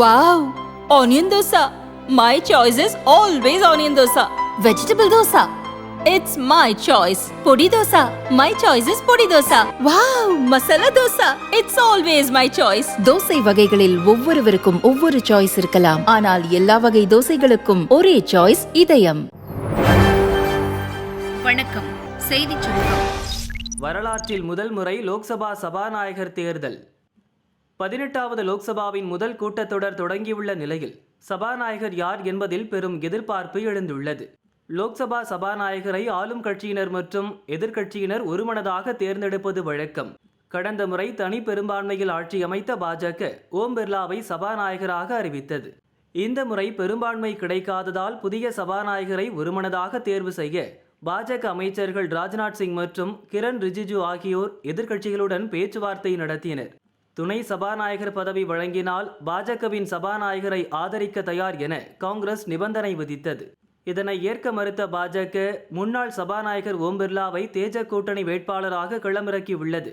Wow onion dosa my choice is always onion dosa vegetable dosa it's my choice podi dosa my choice is podi dosa wow masala dosa it's always my choice dosa வகைகளில் ஒவ்வொருவருக்கும் ஒவ்வொரு choice இருக்கலாம். ஆனால் எல்லா வகை தோசைகளுக்கும் ஒரே choice இதயம். வணக்கம். செய்தி வரலாற்றில் முதல் முறை லோக்சபா சபாநாயகர் தேர்தல். பதினெட்டாவது லோக்சபாவின் முதல் கூட்டத்தொடர் தொடங்கியுள்ள நிலையில் சபாநாயகர் யார் என்பதில் பெரும் எதிர்பார்ப்பு எழுந்துள்ளது. லோக்சபா சபாநாயகரை ஆளும் கட்சியினர் மற்றும் எதிர்க்கட்சியினர் ஒருமனதாக தேர்ந்தெடுப்பது வழக்கம். கடந்த முறை தனி பெரும்பான்மையில் ஆட்சி அமைத்த பாஜக ஓம் பிர்லாவை சபாநாயகராக அறிவித்தது. இந்த முறை பெரும்பான்மை கிடைக்காததால் புதிய சபாநாயகரை ஒருமனதாக தேர்வு செய்ய பாஜக அமைச்சர்கள் ராஜ்நாத் சிங் மற்றும் கிரண் ரிஜிஜு ஆகியோர் எதிர்க்கட்சிகளுடன் பேச்சுவார்த்தை நடத்தினர். துணை சபாநாயகர் பதவி வழங்கினால் பாஜகவின் சபாநாயகரை ஆதரிக்க தயார் என காங்கிரஸ் நிபந்தனை விதித்தது. இதனை ஏற்க மறுத்த பாஜக முன்னாள் சபாநாயகர் ஓம் பிர்லாவை தேஜ கூட்டணி வேட்பாளராக களமிறக்கியுள்ளது.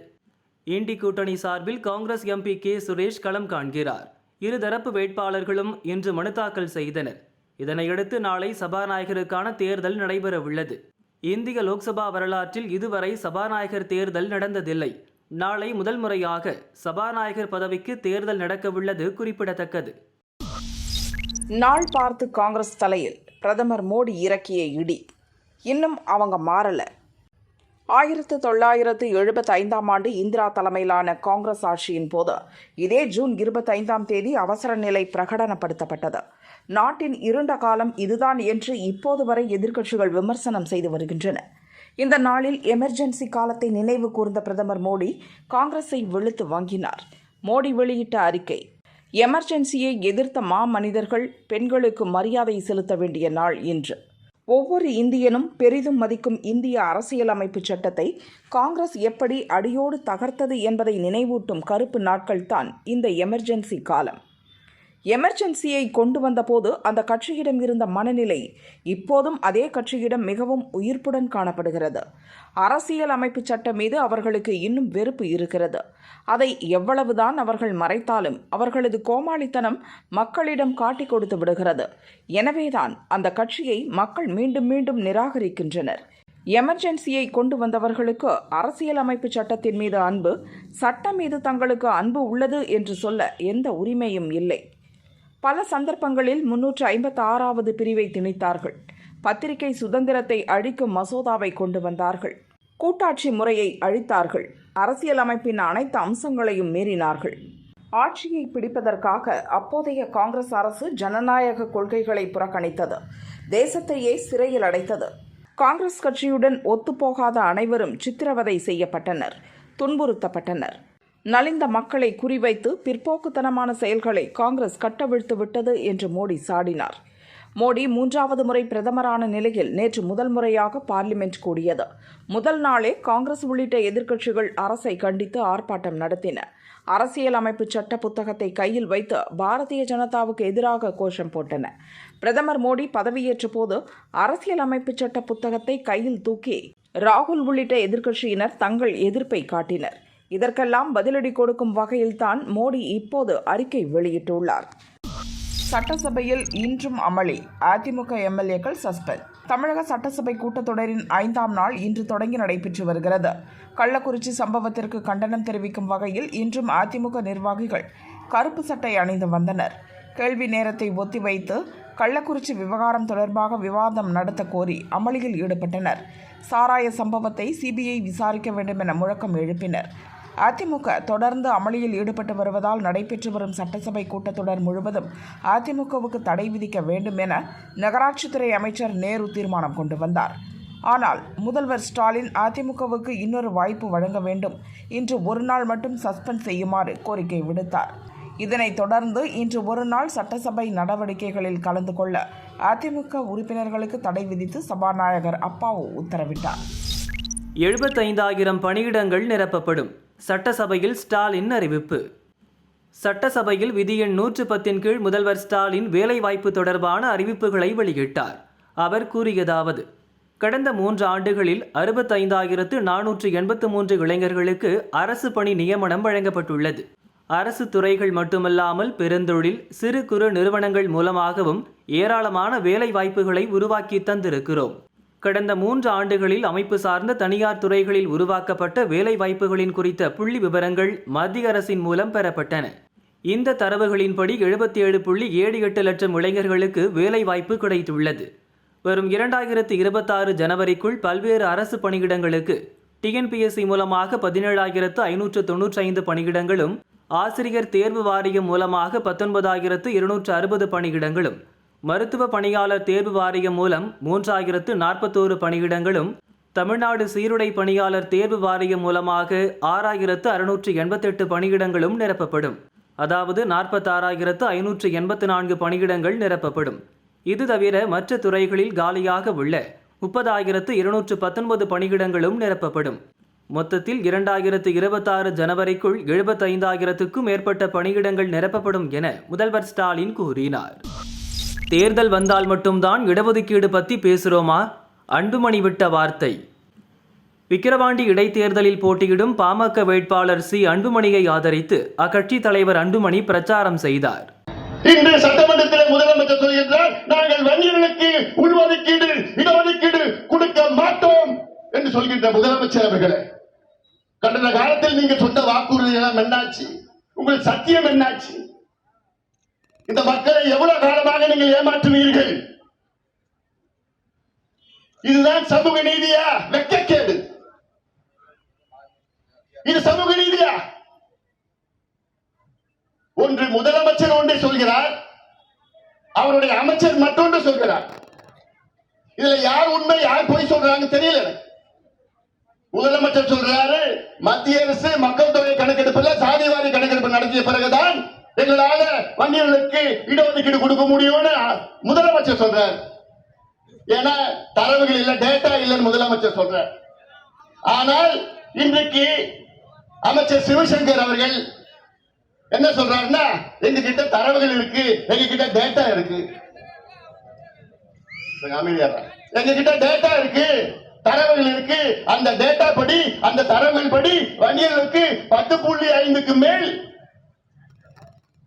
இண்டி கூட்டணி சார்பில் காங்கிரஸ் எம்பி கே சுரேஷ் களம் காண்கிறார். இருதரப்பு வேட்பாளர்களும் இன்று மனு தாக்கல் செய்தனர். இதனையடுத்து நாளை சபாநாயகருக்கான தேர்தல் நடைபெறவுள்ளது. இந்திய லோக்சபா வரலாற்றில் இதுவரை சபாநாயகர் தேர்தல் நடந்ததில்லை. நாளை முதல் முறையாக சபாநாயகர் பதவிக்கு தேர்தல் நடக்கவுள்ளது குறிப்பிடத்தக்கது. நாள் பார்த்து காங்கிரஸ் தலையில் பிரதமர் மோடி இறக்கிய இடி. இன்னும் அவங்க மாறல. ஆயிரத்து தொள்ளாயிரத்து எழுபத்தி ஐந்தாம் ஆண்டு இந்திரா தலைமையிலான காங்கிரஸ் ஆட்சியின் போது இதே ஜூன் இருபத்தைந்தாம் தேதி அவசர நிலை பிரகடனப்படுத்தப்பட்டது. நாட்டின் இருண்ட காலம் இதுதான் என்று இப்போது வரை எதிர்க்கட்சிகள் விமர்சனம் செய்து வருகின்றன. இந்த நாளில் எமர்ஜென்சி காலத்தை நினைவு கூர்ந்த பிரதமர் மோடி காங்கிரஸை வெளுத்து வாங்கினார். மோடி வெளியிட்ட அறிக்கை எமர்ஜென்சியை எதிர்த்த மா மனிதர்கள் பெண்களுக்கு மரியாதை செலுத்த வேண்டிய நாள் இன்று. ஒவ்வொரு இந்தியனும் பெரிதும் மதிக்கும் இந்திய அரசியலமைப்பு சட்டத்தை காங்கிரஸ் எப்படி அடியோடு தகர்த்தது என்பதை நினைவூட்டும் கருப்பு நாட்கள்தான் இந்த எமர்ஜென்சி காலம். எமர்ஜென்சியை கொண்டு வந்தபோது அந்த கட்சியிடம் இருந்த மனநிலை இப்போதும் அதே கட்சியிடம் மிகவும் உயிர்ப்புடன் காணப்படுகிறது. அரசியல் அமைப்பு சட்டம் மீது அவர்களுக்கு இன்னும் வெறுப்பு இருக்கிறது. அதை எவ்வளவுதான் அவர்கள் மறைத்தாலும் அவர்களது கோமாளித்தனம் மக்களிடம் காட்டிக் கொடுத்து விடுகிறது. எனவேதான் அந்த கட்சியை மக்கள் மீண்டும் மீண்டும் நிராகரிக்கின்றனர். எமர்ஜென்சியை கொண்டு வந்தவர்களுக்கு அரசியலமைப்பு சட்டத்தின் மீது அன்பு சட்டம் மீது தங்களுக்கு அன்பு உள்ளது என்று சொல்ல எந்த உரிமையும் இல்லை. பல சந்தர்ப்பங்களில் முன்னூற்று ஐம்பத்தி ஆறாவது பிரிவை திணித்தார்கள். பத்திரிகை சுதந்திரத்தை அழிக்கும் மசோதாவை கொண்டு வந்தார்கள். கூட்டாட்சி முறையை அழித்தார்கள். அரசியலமைப்பின் அனைத்து அம்சங்களையும் மீறினார்கள். ஆட்சியை பிடிப்பதற்காக அப்போதைய காங்கிரஸ் அரசு ஜனநாயக கொள்கைகளை புறக்கணித்தது. தேசத்தையே சிறையில் அடைத்தது. காங்கிரஸ் கட்சியுடன் ஒத்துப்போகாத அனைவரும் சித்திரவதை செய்யப்பட்டனர் துன்புறுத்தப்பட்டனர். நலிந்த மக்களை குறிவைத்து பிற்போக்குத்தனமான செயல்களை காங்கிரஸ் கட்டவிழ்த்து விட்டது என்று மோடி சாடினார். மோடி மூன்றாவது முறை பிரதமரான நிலையில் நேற்று முதல் முறையாக பார்லிமெண்ட் கூடியது. முதல் நாளே காங்கிரஸ் உள்ளிட்ட எதிர்க்கட்சிகள் அரசை கண்டித்து ஆர்ப்பாட்டம் நடத்தின. அரசியலமைப்பு சட்ட புத்தகத்தை கையில் வைத்து பாரதிய ஜனதாவுக்கு எதிராக கோஷம் போட்டன. பிரதமர் மோடி பதவியேற்ற போது அரசியலமைப்பு சட்ட புத்தகத்தை கையில் தூக்கி ராகுல் உள்ளிட்ட எதிர்க்கட்சியினர் தங்கள் எதிர்ப்பை காட்டினர். இதற்கெல்லாம் பதிலடி கொடுக்கும் வகையில்தான் மோடி இப்போது அறிக்கை வெளியிட்டுள்ளார். சட்டசபையில் இன்றும் அமளி. அதிமுக எம்எல்ஏக்கள் சஸ்பெண்ட். தமிழக சட்டசபை கூட்டத்தொடரின் ஐந்தாம் நாள் இன்று தொடங்கி நடைபெற்று வருகிறது. கள்ளக்குறிச்சி சம்பவத்திற்கு கண்டனம் தெரிவிக்கும் வகையில் இன்றும் அதிமுக நிர்வாகிகள் கருப்பு சட்டை அணிந்து வந்தனர். கேள்வி நேரத்தை ஒத்திவைத்து கள்ளக்குறிச்சி விவகாரம் தொடர்பாக விவாதம் நடத்த கோரி அமளியில் ஈடுபட்டனர். சாராய சம்பவத்தை சிபிஐ விசாரிக்க வேண்டும் என முழக்கம் எழுப்பினர். அதிமுக தொடர்ந்து அமளியில் ஈடுபட்டு வருவதால் நடைபெற்று வரும் சட்டசபை கூட்டத்தொடர் முழுவதும் அதிமுகவுக்கு தடை விதிக்க வேண்டும் என நகராட்சித்துறை அமைச்சர் நேரு தீர்மானம் கொண்டு வந்தார். ஆனால் முதல்வர் ஸ்டாலின் அதிமுகவுக்கு இன்னொரு வாய்ப்பு வழங்க வேண்டும். இன்று ஒரு நாள் மட்டும் சஸ்பெண்ட் செய்யுமாறு கோரிக்கை விடுத்தார். இதனைத் தொடர்ந்து இன்று ஒரு நாள் சட்டசபை நடவடிக்கைகளில் கலந்து கொள்ள அதிமுக உறுப்பினர்களுக்கு தடை விதித்து சபாநாயகர் அப்பாவு உத்தரவிட்டார். எழுபத்தைந்தாயிரம் பணியிடங்கள் நிரப்பப்படும். சட்டசபையில் ஸ்டாலின் அறிவிப்பு. சட்டசபையில் விதி எண் நூற்று பத்தின் கீழ் முதல்வர் ஸ்டாலின் வேலைவாய்ப்பு தொடர்பான அறிவிப்புகளை வெளியிட்டார். அவர் கூறியதாவது கடந்த மூன்று ஆண்டுகளில் அறுபத்தைந்தாயிரத்து நானூற்று எண்பத்து மூன்று இளைஞர்களுக்கு அரசு பணி நியமனம் வழங்கப்பட்டுள்ளது. அரசு துறைகள் மட்டுமல்லாமல் பெருந்தொழில் சிறு குறு நிறுவனங்கள் மூலமாகவும் ஏராளமான வேலை வாய்ப்புகளை உருவாக்கி தந்திருக்கிறோம். கடந்த மூன்று ஆண்டுகளில் அமைப்பு சார்ந்த தனியார் துறைகளில் உருவாக்கப்பட்ட வேலைவாய்ப்புகளின் குறித்த புள்ளி விவரங்கள் மத்திய அரசின் மூலம் பெறப்பட்டன. இந்த தரவுகளின்படி எழுபத்தி ஏழு புள்ளி ஏழு எட்டு லட்சம் இளைஞர்களுக்கு வேலைவாய்ப்பு கிடைத்துள்ளது. வரும் இரண்டாயிரத்து இருபத்தாறு ஜனவரிக்குள் பல்வேறு அரசு பணியிடங்களுக்கு டிஎன்பிஎஸ்சி மூலமாக பதினேழாயிரத்து ஐநூற்று தொன்னூற்றி ஐந்து பணியிடங்களும் ஆசிரியர் தேர்வு வாரியம் மூலமாக பத்தொன்பதாயிரத்து இருநூற்று அறுபது பணியிடங்களும் மருத்துவ பணியாளர் தேர்வு வாரியம் மூலம் மூன்றாயிரத்து நாற்பத்தோரு பணியிடங்களும் தமிழ்நாடு சீருடை பணியாளர் தேர்வு வாரியம் மூலமாக ஆறாயிரத்து அறுநூற்று எண்பத்தெட்டு பணியிடங்களும் நிரப்பப்படும். அதாவது நாற்பத்தாறாயிரத்து ஐநூற்று எண்பத்து நான்கு பணியிடங்கள் நிரப்பப்படும். இது தவிர மற்ற துறைகளில் காலியாக உள்ள முப்பதாயிரத்து இருநூற்று பத்தொன்பது பணியிடங்களும் நிரப்பப்படும். மொத்தத்தில் இரண்டாயிரத்து இருபத்தாறு ஜனவரிக்குள் எழுபத்தைந்தாயிரத்துக்கும் மேற்பட்ட பணியிடங்கள் நிரப்பப்படும் என முதல்வர் ஸ்டாலின் கூறினார். தேர்தல் வந்தால் மட்டும்தான் இடஒதுக்கீடு பற்றி பேசுகிறோமா அன்புமணி விட்ட வார்த்தை. விக்கிரவாண்டி இடைத்தேர்தலில் போட்டியிடும் பாமக வேட்பாளர் சி. அன்புமணியை ஆதரித்து அக்கட்சி தலைவர் அன்புமணி பிரச்சாரம் செய்தார். இன்று சட்டமன்றத்தில் முதலமைச்சர் சொல்கின்றார் நாங்கள் வன்னியர்களுக்கு உள்ஒதுக்கீடு இடஒதுக்கீடு கொடுக்க மாட்டோம் என்று சொல்கின்ற முதலமைச்சர் அவர்களே. கடந்த காலத்தில் நீங்க சொன்ன வாக்குறுதி எல்லாம் என்னாச்சு? உங்கள் சத்தியம் என்னாச்சு? இந்த மக்களை எவ்வளவு காலமாக நீங்கள் ஏமாற்றுவீர்கள்? இதுதான் சமூக நீதியா? வெக்கக்கேடு. இது சமூக நீதியா? ஒன்று முதலமைச்சர் ஒன்றை சொல்கிறார் அவருடைய அமைச்சர் மற்றொன்று சொல்கிறார். இதுல யார் உண்மை யார் பொய் சொல்றாங்க தெரியல முதலமைச்சர் சொல்றாரு மத்திய அரசு மக்கள் தொகை கணக்கெடுப்புல சாதிவாரி கணக்கெடுப்பு நடத்திய பிறகுதான் எங்களால வன்னியர்களுக்கு இடஒதுக்கீடு கொடுக்க முடியும்னு முதலமைச்சர் சொல்றார். ஏன்னா தரவுகள் இல்ல டேட்டா இல்லைன்னு முதலமைச்சர் சொல்றார். ஆனால் இன்றைக்கு அமைச்சர் சிவசங்கர் அவர்கள் என்ன சொல்றாருன்னா எங்க கிட்ட தரவுகள் இருக்கு எங்க கிட்ட டேட்டா இருக்கு. எங்ககிட்ட எங்க கிட்ட டேட்டா இருக்கு தரவுகள் இருக்கு அந்த டேட்டா படி அந்த தரவுகள் படி வணிகர்களுக்கு பத்து புள்ளி ஐந்துக்கு மேல்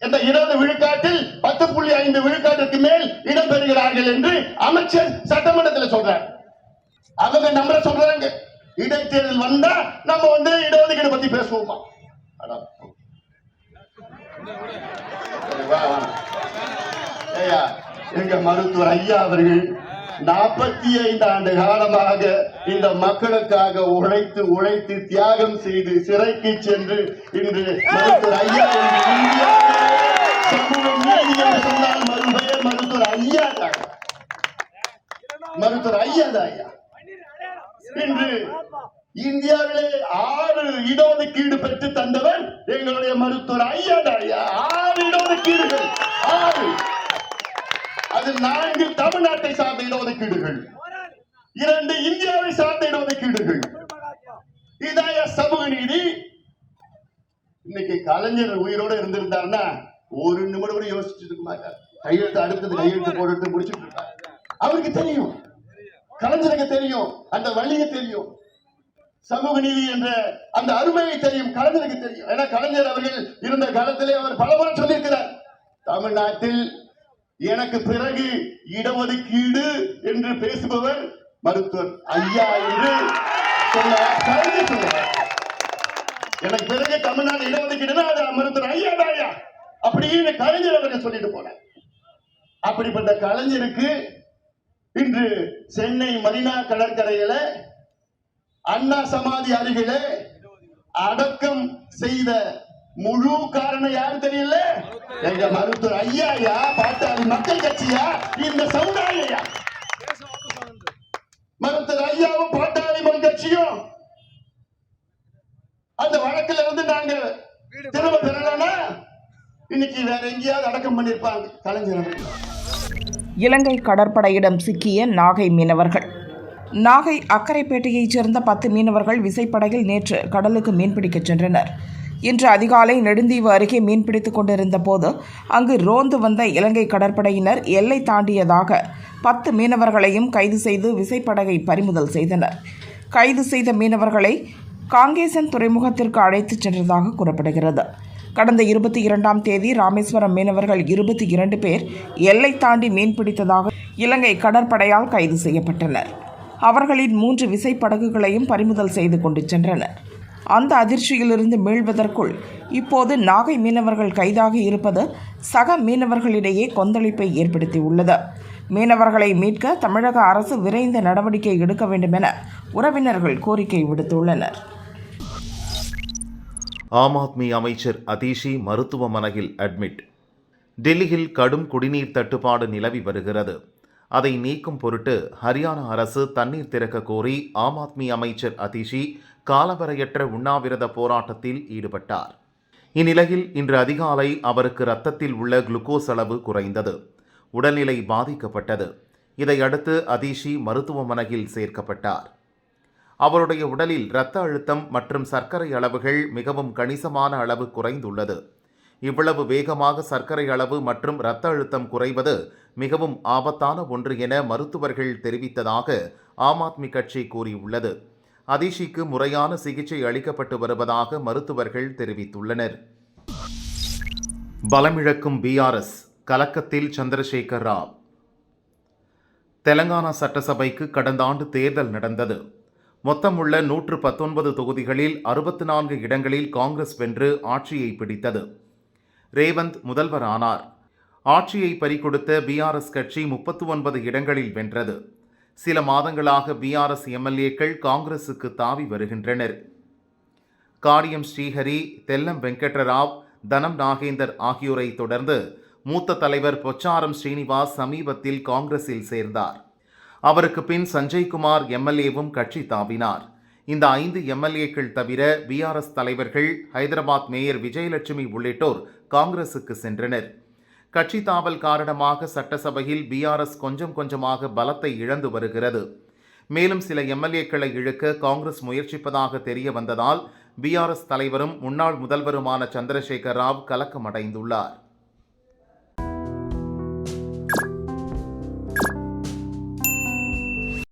இந்த இருபது விழுக்காட்டில் பத்து புள்ளி ஐந்து விழுக்காட்டுக்கு மேல் இடம் பெறுகிறார்கள் என்று அமைச்சர் சட்டமன்றத்தில் சொல்றார். அவங்க நம்மள சொல்றாங்க. இடைத்தேர்தல் வந்தா நம்ம வந்து இடஒதுக்கீடு பத்தி பேசுவோமா? எங்க மருத்துவர் ஐயா அவர்கள் நாற்பத்தி ஐந்து ஆண்டு காலமாக இந்த மக்களுக்காக உழைத்து உழைத்து தியாகம் செய்து சிறைக்கு சென்று இன்று மருத்துவர் ஐயா மருத்துவர் ஐயா தான் மருத்துவர் ஐயா தான் ஐயா இன்று இந்தியாவிலே ஆறு இடஒதுக்கீடு பெற்று தந்தவர் எங்களுடைய மருத்துவர் ஐயா தாயா ஐயா ஆறு இடஒதுக்கீடுகள் ஆறு அது நான்கு தமிழ்நாட்டை சார்ந்த இடஒதுக்கீடுகள் இரண்டு இந்தியாவை சார்ந்த இடஒதுக்கீடுகள் இதாய சமூக நீதி. இன்னைக்கு கலைஞர் உயிரோட இருந்திருந்தாருன்னா ஒரு நிமிடம் கூட யோசிச்சுட்டு இருக்க மாட்டார். கையெழுத்து அடுத்தது கையெழுத்து போட்டு முடிச்சுட்டு இருப்பார். அவருக்கு தெரியும். கலைஞருக்கு தெரியும். அந்த வழியை தெரியும். சமூக நீதி என்ற அந்த அருமையை தெரியும். கலைஞருக்கு தெரியும். ஏன்னா கலைஞர் அவர்கள் இருந்த காலத்திலே அவர் பலமுறை சொல்லியிருக்கிறார். தமிழ்நாட்டில் எனக்கு பிறகு இடஒதுக்கீடு என்று பேசுபவர் மருத்துவர் ஐயா என்று கலைஞர் சொன்னார் எனக்கு பிறகு தமிழ்நாடு இடஒதுக்கீடுனா அது மருத்துவர் ஐயா ஐயா அப்படின்னு கலைஞர் அவர்கள் சொல்லிட்டு போனார். அப்படிப்பட்ட கலைஞருக்கு இன்று சென்னை மரினா கடற்கரையில அண்ணா சமாதி அருகில அடக்கம் செய்த முழு காரணம் யாரு தெரியல? எங்க மருத்துவர் ஐயாயா பாட்டாளி மக்கள் கட்சியா? இந்த சமுதாயா மருத்துவர் ஐயாவும் பாட்டாளி மக்கள் கட்சியும். அந்த வழக்குல இருந்து நாங்க திரும்ப பெறலன்னா இன்னைக்கு வேற எங்கேயாவது அடக்கம் பண்ணியிருப்பாங்க கலைஞர். இலங்கை கடற்படையிடம் சிக்கிய நாகை மீனவர்கள். நாகை அக்கரைப்பேட்டையைச் சேர்ந்த பத்து மீனவர்கள் விசைப்படகில் நேற்று கடலுக்கு மீன்பிடிக்கச் சென்றனர். இன்று அதிகாலை நெடுந்தீவு அருகே மீன்பிடித்துக் கொண்டிருந்த போது அங்கு ரோந்து வந்த இலங்கை கடற்படையினர் எல்லை தாண்டியதாக பத்து மீனவர்களையும் கைது செய்து விசைப்படகை பறிமுதல் செய்தனர். கைது செய்த மீனவர்களை காங்கேசன் துறைமுகத்திற்கு அழைத்துச் சென்றதாக கூறப்படுகிறது. கடந்த இருபத்தி இரண்டாம் தேதி ராமேஸ்வரம் மீனவர்கள் இருபத்தி இரண்டு பேர் எல்லை தாண்டி மீன்பிடித்ததாக இலங்கை கடற்படையால் கைது செய்யப்பட்டனர். அவர்களின் மூன்று விசைப்படகுகளையும் பறிமுதல் செய்து கொண்டு சென்றனர். அந்த அதிர்ச்சியிலிருந்து மீள்வதற்குள் இப்போது நாகை மீனவர்கள் கைதாகி இருப்பது சக மீனவர்களிடையே கொந்தளிப்பை ஏற்படுத்தியுள்ளது. மீனவர்களை மீட்க தமிழக அரசு விரைந்த நடவடிக்கை எடுக்க வேண்டும் என உறவினர்கள் கோரிக்கை விடுத்துள்ளனர். ஆம் ஆத்மி அமைச்சர் அதீஷி மருத்துவமனையில் அட்மிட் டெல்லியில் கடும் குடிநீர் தட்டுப்பாடு நிலவி வருகிறது. அதை நீக்கும் பொருட்டு ஹரியானா அரசு தண்ணீர் திறக்க கோரி ஆம் ஆத்மி அமைச்சர் அதிஷி காலவரையற்ற உண்ணாவிரத போராட்டத்தில் ஈடுபட்டார். இந்நிலையில் இன்று அதிகாலை அவருக்கு இரத்தத்தில் உள்ள குளுக்கோஸ் அளவு குறைந்தது. உடல்நிலை பாதிக்கப்பட்டது. இதையடுத்து அதீஷி மருத்துவமனையில் சேர்க்கப்பட்டார். அவருடைய உடலில் இரத்த அழுத்தம் மற்றும் சர்க்கரை அளவுகள் மிகவும் கணிசமான அளவு குறைந்துள்ளது. இவ்வளவு வேகமாக சர்க்கரை அளவு மற்றும் இரத்த அழுத்தம் குறைவது மிகவும் ஆபத்தான ஒன்று என மருத்துவர்கள் தெரிவித்ததாக ஆம் ஆத்மி கட்சி கூறியுள்ளது. அதிஷிக்கு முறையான சிகிச்சை அளிக்கப்பட்டு வருவதாக மருத்துவர்கள் தெரிவித்துள்ளனர். பலமிழக்கும் பிஆர்எஸ் கலக்கத்தில் சந்திரசேகர் ராவ். தெலங்கானா சட்டசபைக்கு கடந்த ஆண்டு தேர்தல் நடந்தது. மொத்தமுள்ள நூற்று பத்தொன்பது தொகுதிகளில் அறுபத்து நான்கு இடங்களில் காங்கிரஸ் வென்று ஆட்சியை பிடித்தது. ரேவந்த் முதல்வர் ஆனார் ஆட்சியை பறிகொடுத்த பிஆர்எஸ் கட்சி முப்பத்து ஒன்பது இடங்களில் வென்றது. சில மாதங்களாக பிஆர்எஸ் எம்எல்ஏக்கள் காங்கிரசுக்கு தாவி வருகின்றனர். காரியம் ஸ்ரீஹரி தெல்லம் வெங்கட்ராவ் தனம் நாகேந்தர் ஆகியோரை தொடர்ந்து மூத்த தலைவர் பொச்சாரம் ஸ்ரீனிவாஸ் சமீபத்தில் காங்கிரஸில் சேர்ந்தார். அவருக்கு பின் சஞ்சய்குமார் எம்எல்ஏவும் கட்சி தாவினார். இந்த ஐந்து எம்எல்ஏக்கள் தவிர பிஆர்எஸ் தலைவர்கள் ஹைதராபாத் மேயர் விஜயலட்சுமி உள்ளிட்டோர் காங்கிரசுக்கு சென்றனர். கட்சி தாவல் காரணமாக சட்டசபையில் பிஆர்எஸ் கொஞ்சம் கொஞ்சமாக பலத்தை இழந்து வருகிறது. மேலும் சில எம்எல்ஏக்களை இழுக்க காங்கிரஸ் முயற்சிப்பதாக தெரிய வந்ததால் பிஆர்எஸ் தலைவரும் முன்னாள் முதல்வருமான சந்திரசேகர் ராவ் கலக்கமடைந்துள்ளார்.